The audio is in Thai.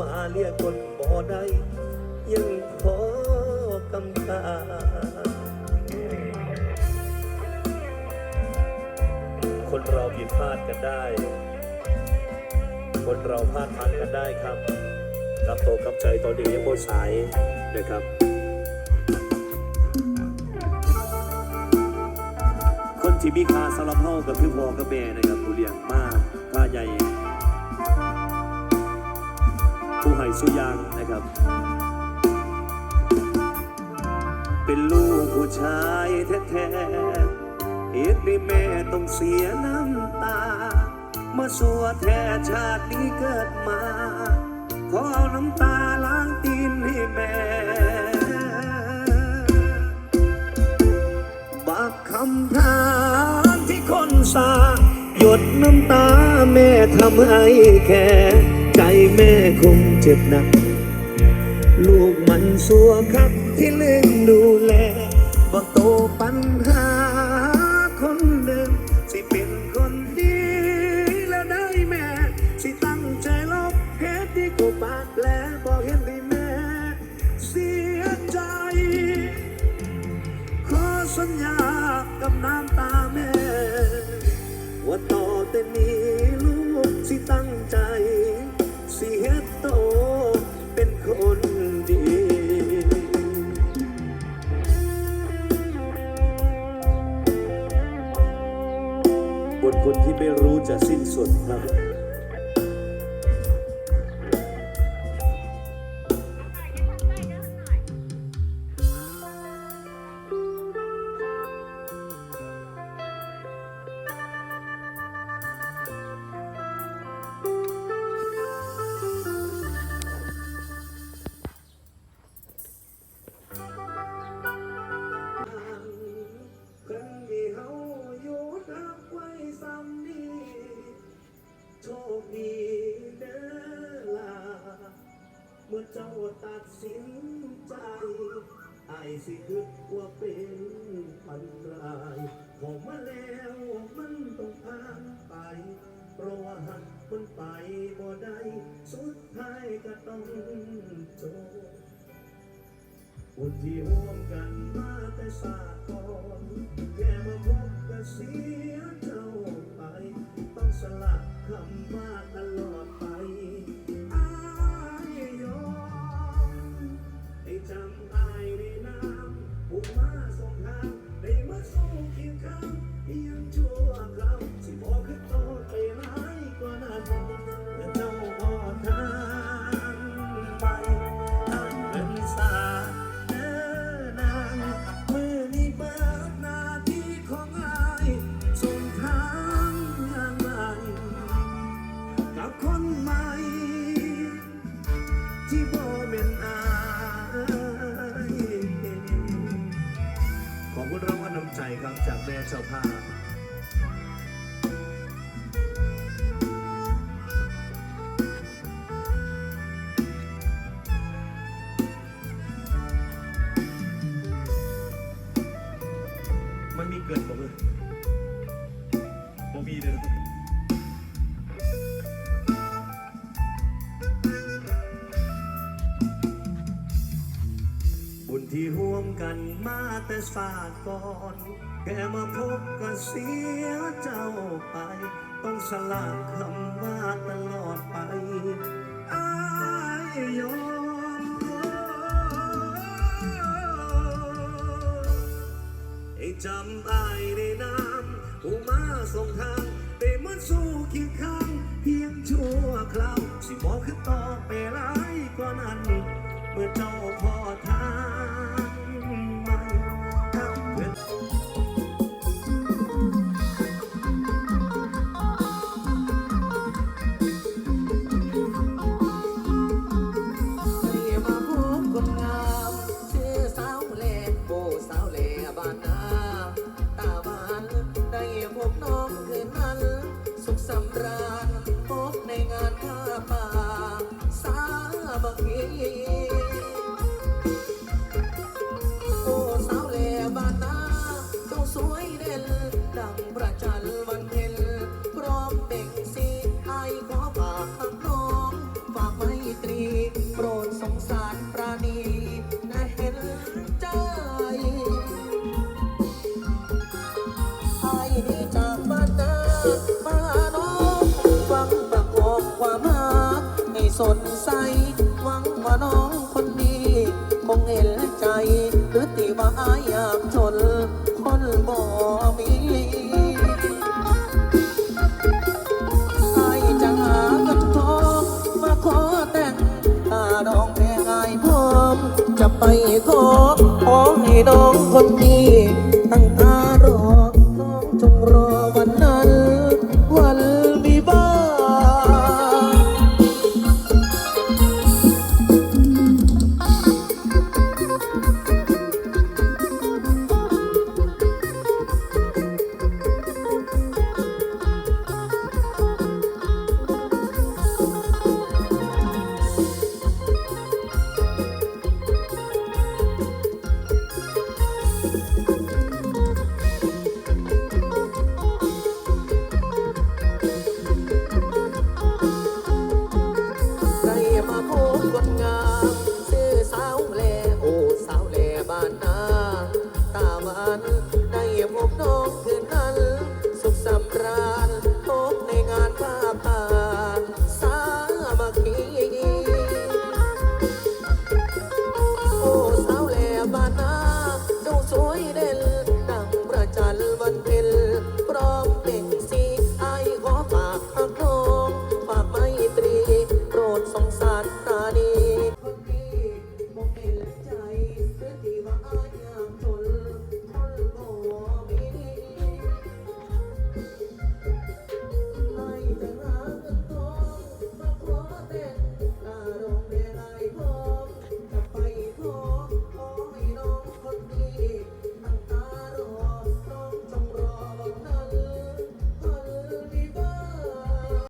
มาเรียกคนบ่ได้ยังขอกำคาคนเราผิดพลาดกันได้ คนเราพลาดพลังกันได้ครับกลับโตกับใจตอนเดียวยังโมสายนะครับ คนที่มีค่าสำหรับเฮากับพี่พ่อกับแม่นะครับผู้เลี้ยงมากผ้าใหญ่ ผู้ให้สุยางนะครับ เป็นลูกผู้ชายแท้ๆเหตุที่แม่ต้องเสียน้ำตา มาสัวแท้ชาตินี้เกิดมา ขอเอาน้ำตาล้างตีนให้แม่บากคำถามที่คนสาหยดน้ำตาแม่ทำให้แค่ ใจแม่คงเจ็บหนัก ลูกมันสัวครับที่ลืมดูแลบอโตปัญหาคนเดิม สิเป็นคนดีแล้วได้แม่ สิตั้งใจลบเหตุที่กูปากแผลบอกเห็นที่แม่ เสียใจ ขอสัญญากับน้ำตาแม่ ว่าต่อแต่นี้ จ ตัดสินใจ ไอ้สิคิดว่าเป็นปันรายผมมาแล้วมันต้องผ่านไป เพราะว่าหักมันไปบ่ได้ สุดท้ายก็ต้องจบคนที่ร่วมกันมาแต่สากลแค่มาพบก็เสียเจ้าไป ต้องสละคำว่าตลอดไปำใจครับจากแม่เจ้าภาพมันมีเกินบอกเลยบ่มีเลย ที่ห่วมกันมาแต่ศาสตร์ก่อนแค่มาพบก็เสียเจ้าไป ต้องสละคำว่าตลอดไปอายยอมให้จำอายในน้ำผู้มาส่งทางได้มาสู้เคียงข้าง เพียงชั่วคราว สิบอกคือต่อไปร้ายกว่านั้น เมื่อเจ้าพอทาง ขอขอให้น้องคนนี้